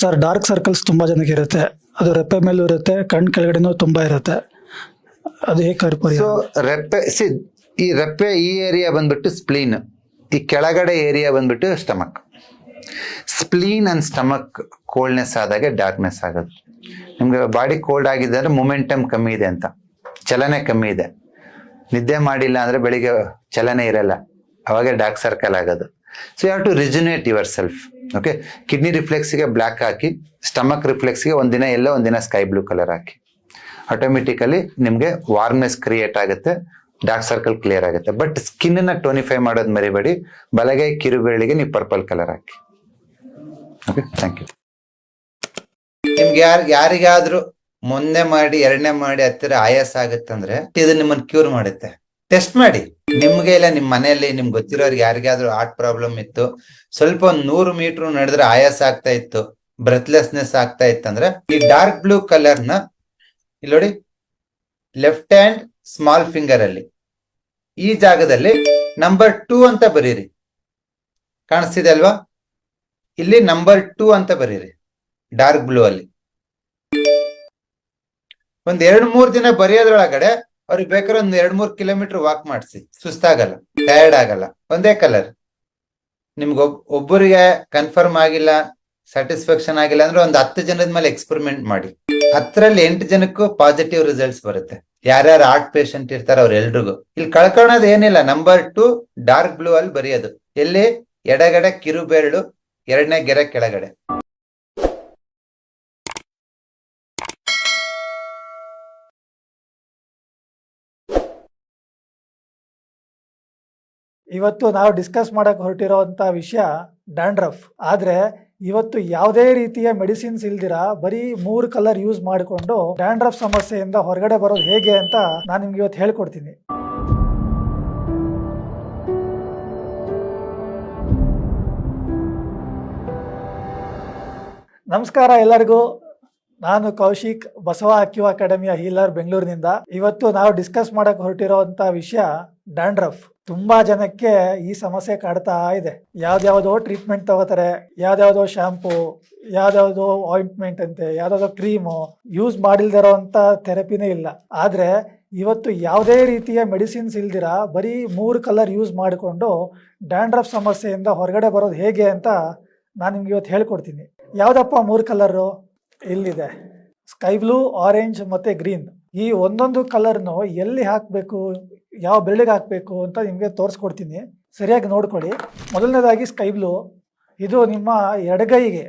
Sir dark circles ತುಂಬ ಜನಕ್ಕೆ ಇರುತ್ತೆ. ಅದು ರೆಪ್ಪೆ ಮೇಲೂ ಇರುತ್ತೆ, ಕಣ್ ಕೆಳಗಡೆನೂ ತುಂಬ ಇರುತ್ತೆ. ಅದು ಹೇಗೆ ಪರಿಹಾರ ರೆಪ್ಪೆ ಸಿ ಈ ರೆಪ್ಪೆ ಈ ಏರಿಯಾ ಬಂದ್ಬಿಟ್ಟು ಸ್ಪ್ಲೀನ್ ಈ ಕೆಳಗಡೆ ಏರಿಯಾ ಬಂದ್ಬಿಟ್ಟು stomach spleen and stomach coldness ಆದಾಗ ಡಾರ್ಕ್ನೆಸ್ ಆಗೋದು ನಿಮ್ಗೆ ಬಾಡಿ ಕೋಲ್ಡ್ ಆಗಿದೆ ಅಂದ್ರೆ ಮೊಮೆಂಟಮ್ ಕಮ್ಮಿ ಇದೆ ಅಂತ. ಚಲನೆ ಕಮ್ಮಿ ಇದೆ. ನಿದ್ದೆ ಮಾಡಿಲ್ಲ ಅಂದ್ರೆ ಬೆಳಿಗ್ಗೆ ಚಲನೆ ಇರಲ್ಲ. ಅವಾಗ ಡಾರ್ಕ್ ಸರ್ಕಲ್ ಆಗೋದು. So have to rejuvenate yourself okay kidney ರಿಫ್ಲೆಕ್ಸ್ಗೆ black ಹಾಕಿ ಸ್ಟಮಕ್ ರಿಫ್ಲೆಕ್ಸ್ಗೆ ಒಂದಿನ ಎಲ್ಲ ಒಂದಿನ ಸ್ಕೈ ಬ್ಲೂ ಕಲರ್ ಹಾಕಿ. ಆಟೋಮೆಟಿಕಲಿ ನಿಮಗೆ ವಾರ್ಮ್ನೆಸ್ ಕ್ರಿಯೇಟ್ ಆಗುತ್ತೆ ಡಾರ್ಕ್ ಸರ್ಕಲ್ ಕ್ಲಿಯರ್ ಆಗುತ್ತೆ. ಬಟ್ ಸ್ಕಿನ್ನ ಟೋನಿಫೈ ಮಾಡೋದು ಮರಿಬೇಡಿ, ಬಲಗೈ ಕಿರುಬೆರಳಿಗೆ ನೀವು ಪರ್ಪಲ್ ಕಲರ್ ಹಾಕಿ. ಓಕೆ ಥ್ಯಾಂಕ್ ಯು ನಿಮ್ಗೆ ಯಾರು, ಯಾರಿಗಾದ್ರೂ ಮೊನ್ನೆ ಮಾಡಿ, ಎರಡನೇ ಮಾಡಿ ಹತ್ತಿರ ಆಯಾಸ ಆಗುತ್ತಂದ್ರೆ, ಇದು ನಿಮ್ಮನ್ನ ಕ್ಯೂರ್ ಮಾಡುತ್ತೆ. ಟೆಸ್ಟ್ ಮಾಡಿ. ನಿಮ್ಗೆ ಇಲ್ಲ, ನಿಮ್ ಮನೆಯಲ್ಲಿ, ನಿಮ್ಗೆ ಗೊತ್ತಿರೋರ್ಗೆ ಯಾರಿಗಾದ್ರೂ ಹಾರ್ಟ್ ಪ್ರಾಬ್ಲಮ್ ಇತ್ತು, ಸ್ವಲ್ಪ ಒಂದ್ ನೂರು ಮೀಟರ್ ನಡೆದ್ರೆ ಆಯಾಸ ಆಗ್ತಾ ಇತ್ತು ಬ್ರೆತ್ಲೆಸ್ನೆಸ್ ಆಗ್ತಾ ಇತ್ತಂದ್ರೆ ಈ ಡಾರ್ಕ್ ಬ್ಲೂ ಕಲರ್ನ ಇಲ್ಲಿ ನೋಡಿ ಲೆಫ್ಟ್ ಹ್ಯಾಂಡ್ ಸ್ಮಾಲ್ ಫಿಂಗರ್ ಅಲ್ಲಿ, ಈ ಜಾಗದಲ್ಲಿ ನಂಬರ್ ಟೂ ಅಂತ ಬರೀರಿ. ಕಾಣಿಸ್ತಿದೆ ಅಲ್ವಾ? ಇಲ್ಲಿ ನಂಬರ್ ಟೂ ಅಂತ ಬರೀರಿ ಡಾರ್ಕ್ ಬ್ಲೂ ಅಲ್ಲಿ. ಒಂದ್ ಎರಡ್ ಮೂರ್ ದಿನ ಬರೆಯೋದ್ರೊಳಗಡೆ ಅವ್ರಿಗೆ ಬೇಕಾದ್ರೆ ಒಂದ್ ಎರಡ್ ಮೂರ್ ಕಿಲೋಮೀಟರ್ ವಾಕ್ ಮಾಡಿಸಿ. ಸುಸ್ತಾಗಲ್ಲ ಟಯರ್ಡ್ ಆಗಲ್ಲ. ಒಂದೇ ಕಲರ್ ನಿಮ್ಗೆ ಒಬ್, ಒಬ್ಬರಿಗೆ ಕನ್ಫರ್ಮ್ ಆಗಿಲ್ಲ ಸ್ಯಾಟಿಸ್ಫ್ಯಾಕ್ಷನ್ ಆಗಿಲ್ಲ ಅಂದ್ರೆ ಒಂದ್ ಹತ್ತು ಜನದ ಮೇಲೆ ಎಕ್ಸ್ಪೆರಿಮೆಂಟ್ ಮಾಡಿ. ಹತ್ತರಲ್ಲಿ ಎಂಟು ಜನಕ್ಕೂ ಪಾಸಿಟಿವ್ ರಿಸಲ್ಟ್ಸ್ ಬರುತ್ತೆ. ಯಾರ್ಯಾರು ಆರ್ಟ್ ಪೇಷಂಟ್ ಇರ್ತಾರ ಅವ್ರ ಎಲ್ರಿಗೂ ಇಲ್ಲಿ ಕಳ್ಕೊಳೋದು ಏನಿಲ್ಲ ನಂಬರ್ ಟು ಡಾರ್ಕ್ ಬ್ಲೂ ಅಲ್ಲಿ ಬರೆಯೋದು. ಎಲ್ಲಿ? ಎಡಗಡೆ ಕಿರು ಬೆರಳು ಎರಡನೇ ಗೆರೆ ಕೆಳಗಡೆ. ಇವತ್ತು ನಾವು ಡಿಸ್ಕಸ್ ಮಾಡಕ್ಕೆ ಹೊರಟಿರೋವಂಥ ವಿಷಯ ಡ್ಯಾಂಡ್ರಫ್ ಆದರೆ ಇವತ್ತು ಯಾವುದೇ ರೀತಿಯ ಮೆಡಿಸಿನ್ಸ್ ಇಲ್ದಿರ, ಬರೀ ಮೂರು ಕಲರ್ ಯೂಸ್ ಮಾಡಿಕೊಂಡು ಡ್ಯಾಂಡ್ರಫ್ ಸಮಸ್ಯೆಯಿಂದ ಹೊರಗಡೆ ಬರೋದು ಹೇಗೆ ಅಂತ ನಾನು ನಿಮ್ಗೆ ಇವತ್ತು ಹೇಳ್ಕೊಡ್ತೀನಿ. ನಮಸ್ಕಾರ ಎಲ್ಲರಿಗೂ. ನಾನು ಕೌಶಿಕ್, ಬಸವ ಅಕ್ಯೂ ಅಕಾಡೆಮಿಯ ಹೀಲರ್ ಬೆಂಗಳೂರಿನಿಂದ ಇವತ್ತು ನಾವು ಡಿಸ್ಕಸ್ ಮಾಡಕ್ ಹೊರಟಿರೋ ವಿಷಯ ಡ್ಯಾಂಡ್ರಫ್ ತುಂಬಾ ಜನಕ್ಕೆ ಈ ಸಮಸ್ಯೆ ಕಾಡ್ತಾ ಇದೆ. ಯಾವ್ದ್ಯಾವ್ದೋ ಟ್ರೀಟ್ಮೆಂಟ್ ತಗೋತಾರೆ, ಯಾವ್ದ್ಯಾವ್ದೋ ಶಾಂಪೂ ಯಾವ್ದಾವ್ದೋ ಆಯಿಂಟ್ಮೆಂಟ್ ಅಂತೆ ಯಾವ್ದಾವ್ದೋ ಕ್ರೀಮು ಯೂಸ್ ಮಾಡಿಲ್ದಿರೋಂಥ ಥೆರಪಿನೇ ಇಲ್ಲ. ಆದ್ರೆ ಇವತ್ತು ಯಾವುದೇ ರೀತಿಯ ಮೆಡಿಸಿನ್ಸ್ ಇಲ್ದಿರ ಬರೀ ಮೂರು ಕಲರ್ ಯೂಸ್ ಮಾಡಿಕೊಂಡು ಡ್ಯಾಂಡ್ರಫ್ ಸಮಸ್ಯೆಯಿಂದ ಹೊರಗಡೆ ಬರೋದು ಹೇಗೆ ಅಂತ ನಾನು ನಿಮ್ಗೆ ಇವತ್ತು ಹೇಳ್ಕೊಡ್ತೀನಿ. ಯಾವುದಪ್ಪ ಮೂರು ಕಲರು ಇಲ್ಲಿದೆ. ಸ್ಕೈ ಬ್ಲೂ ಆರೆಂಜ್ ಮತ್ತು ಗ್ರೀನ್ ಈ ಒಂದೊಂದು ಕಲರ್ನು ಎಲ್ಲಿ ಹಾಕಬೇಕು? ಯಾವ ಬೆರಳಿಗೆ ಹಾಕಬೇಕು ಅಂತ ನಿಮಗೆ ತೋರಿಸ್ಕೊಡ್ತೀನಿ. ಸರಿಯಾಗಿ ನೋಡ್ಕೊಳ್ಳಿ. ಮೊದಲನೇದಾಗಿ ಸ್ಕೈ ಬ್ಲೂ ಇದು ನಿಮ್ಮ ಎಡಗೈಗೆ.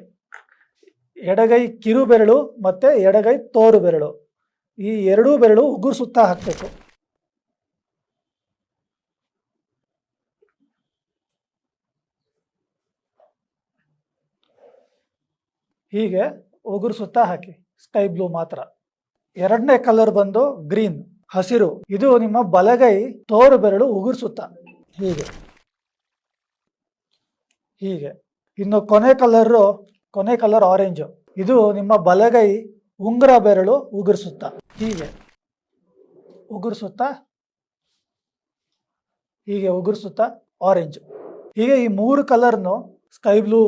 ಎಡಗೈ ಕಿರು ಬೆರಳು ಮತ್ತು ಎಡಗೈ ತೋರು ಬೆರಳು. ಈ ಎರಡೂ ಬೆರಳು ಉಗುರು ಸುತ್ತ ಹಾಕಬೇಕು. ಹೀಗೆ ಉಗುರು ಸುತ್ತ ಹಾಕಿ. ಸ್ಕೈ ಬ್ಲೂ ಮಾತ್ರ. ಎರಡನೇ ಕಲರ್ ಬಂದು ಗ್ರೀನ್ ಹಸಿರು. ಇದು ನಿಮ್ಮ ಬಲಗೈ ತೋರು ಬೆರಳು ಉಗುರ್ಸುತ್ತ. ಹೀಗೆ. ಹೀಗೆ. ಇನ್ನು ಕೊನೆ ಕಲರು, ಕೊನೆ ಕಲರ್ ಆರೆಂಜು ಇದು ನಿಮ್ಮ ಬಲಗೈ ಉಂಗುರ ಬೆರಳು ಉಗುರು ಸುತ್ತ ಹೀಗೆ. ಉಗುರ್ಸುತ್ತ. ಹೀಗೆ ಉಗುರು ಸುತ್ತ ಆರೆಂಜ್ ಹೀಗೆ ಈ ಮೂರು ಕಲರ್ನು ಸ್ಕೈ ಬ್ಲೂ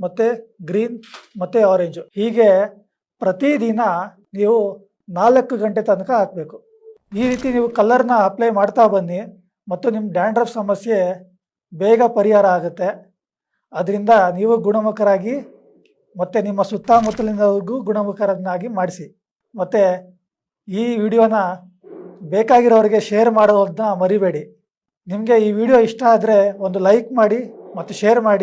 ಮತ್ತೆ ಗ್ರೀನ್ ಮತ್ತೆ ಆರೆಂಜು ಹೀಗೆ ಪ್ರತಿದಿನ ನೀವು ನಾಲ್ಕು ಗಂಟೆ ತನಕ ಹಾಕಬೇಕು. ಈ ರೀತಿ ನೀವು ಕಲರ್ನ ಅಪ್ಲೈ ಮಾಡ್ತಾ ಬನ್ನಿ, ಮತ್ತು ನಿಮ್ಮ ಡ್ಯಾಂಡ್ರಫ್ ಸಮಸ್ಯೆ ಬೇಗ ಪರಿಹಾರ ಆಗುತ್ತೆ. ಅದರಿಂದ ನೀವು ಗುಣಮುಖರಾಗಿ, ಮತ್ತು ನಿಮ್ಮ ಸುತ್ತಮುತ್ತಲಿನವ್ರಿಗೂ ಗುಣಮುಖರನ್ನಾಗಿ ಮಾಡಿಸಿ. ಮತ್ತು ಈ ವಿಡಿಯೋನ ಬೇಕಾಗಿರೋರಿಗೆ ಶೇರ್ ಮಾಡೋದನ್ನ ಮರಿಬೇಡಿ. ನಿಮಗೆ ಈ ವಿಡಿಯೋ ಇಷ್ಟ ಆದರೆ ಒಂದು ಲೈಕ್ ಮಾಡಿ, ಮತ್ತು ಶೇರ್ ಮಾಡಿ.